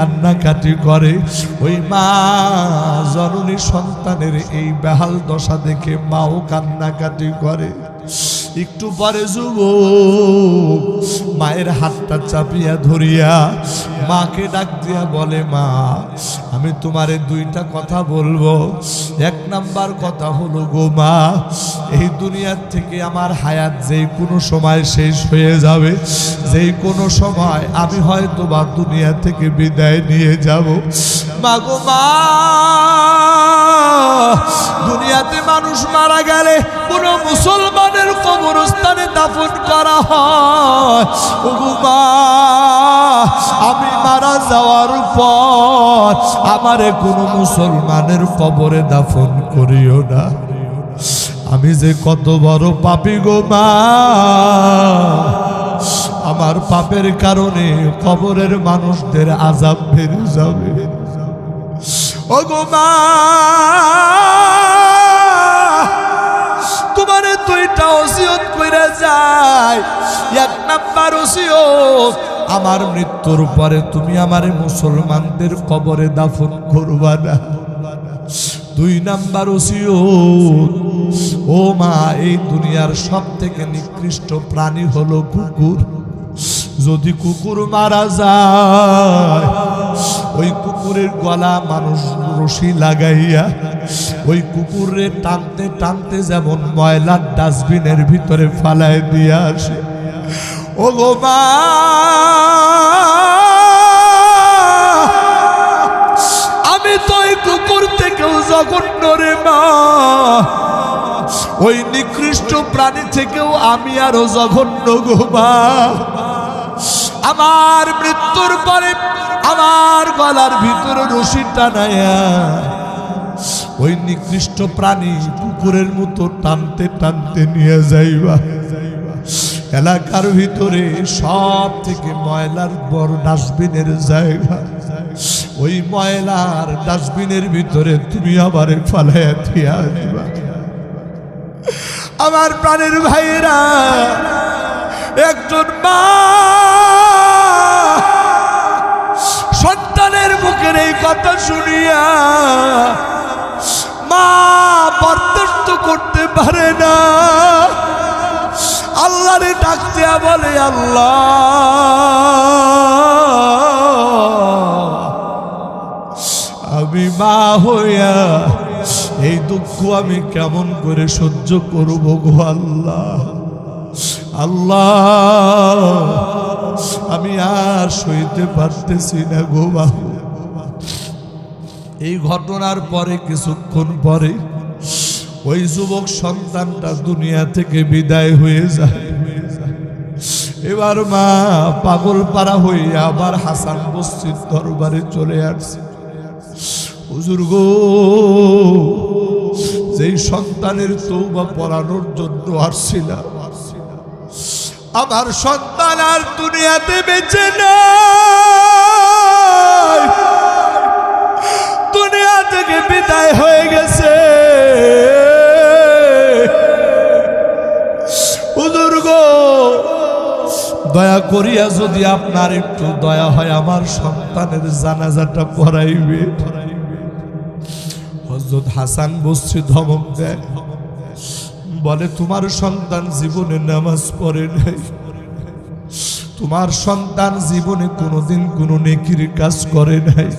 কান্নাকাটি করে। ওই মা জননী সন্তানের এই বেহাল দশা দেখে মাও কান্নাকাটি করে। একটু পরে যুব মায়ের হাতটা চাপিয়া ধরিয়া মাকে ডাক দিয়া বলে, মা, আমি তোমারে দুইটা কথা বলব। এক নাম্বার কথা হলো, গো মা, এই দুনিয়ার থেকে আমার হায়াত যেই কোনো সময় শেষ হয়ে যাবে, যেই কোনো সময় আমি হয়তো বা দুনিয়া থেকে বিদায় নিয়ে যাব। মা গো মা, দুনিয়াতে মানুষ মারা গেলে কোন মুসলমানের কবরস্থানে দাফন করা হয়। আমি মারা যাওয়ার পর আমারে কোনো মুসলমানের কবরে দাফন করিও না। আমি যে কত বড় পাপি গো মা, আমার পাপের কারণে কবরের মানুষদের আজাব বেড়ে যাবে। ও গো মা, তোমার দুইটা ওসিয়ত কইরা যায় এক নাম্বার ওসিয়ত আমার মৃত্যুর পরে তুমি আমার মুসলমানদের কবরে দাফন করবা না। দুই নাম্বার ওসিয়ত, ও মা, এই দুনিয়ার সব থেকে নিকৃষ্ট প্রাণী হলো কুকুর। যদি কুকুর মারা যায়, ওই কুকুরের গলা মানুষ রশি লাগাইয়া, ওই কুকুরে টানতে টানতে যেমন ময়লার ডাস্টবিনের ভিতরে ফালায় দিয়ে আসে। ও গো মা। আমি তো ওই কুকুর থেকেও জঘন্য রে মা। ওই নিকৃষ্ট প্রাণী থেকেও আমি আরও জঘন্য গো মা। আমার মৃত্যুর পরে আমার গলার ভিতরে রশি টানায়া ওই নিকৃষ্ট প্রাণী কুকুরের মতো টানতে টানতে নিয়ে যাইবা। এলাকার ভিতরে সব থেকে ময়লার বড় ডাস্টবিনের জায়গা। ওই ময়লার ডাস্টবিনের ভিতরে তুমি আবার ফালাইয়া দিয়া দিবা। আমার প্রাণের ভাইয়েরা, একজন মা সন্তানের মুখের এই কথা শুনিয়া মা বরদাস্ত করতে পারে না। আল্লাহরে ডাক দেয়া বলে, আল্লাহ, আমি মা হইয়া এই দুঃখ আমি কেমন করে সহ্য করব গো আল্লাহ? আল্লাহ, আমি আর সইতে পারতেছি না গো এই ঘটনার পরে, কিছুক্ষণ পরে ওই যুবক সন্তানটা দুনিয়া থেকে বিদায় হয়ে যায়। এবার মা পাগল পাড়া হয়ে আবার হাসান বস্তির দরবারে চলে আসছে। হুজুর গো, যেই সন্তানের তৌবা পড়ানোর জন্য আসছিলাম। আমার সন্তান আর দুনিয়াতে বেঁচে নাই। দুনিয়া থেকে বিদায় হয়ে গেছে। হুজুর গো দয়া করিয়া যদি আপনার একটু দয়া হয়, আমার সন্তানের জানাজাটা পড়াইবে। হজরত হাসান বসছে, ধমক দেয়। বলে, তোমার সন্তান জীবনে নামাজ পড়ে নাই। তোমার সন্তান জীবনে কোনোদিন কোনো নেকির কাজ করে নাই।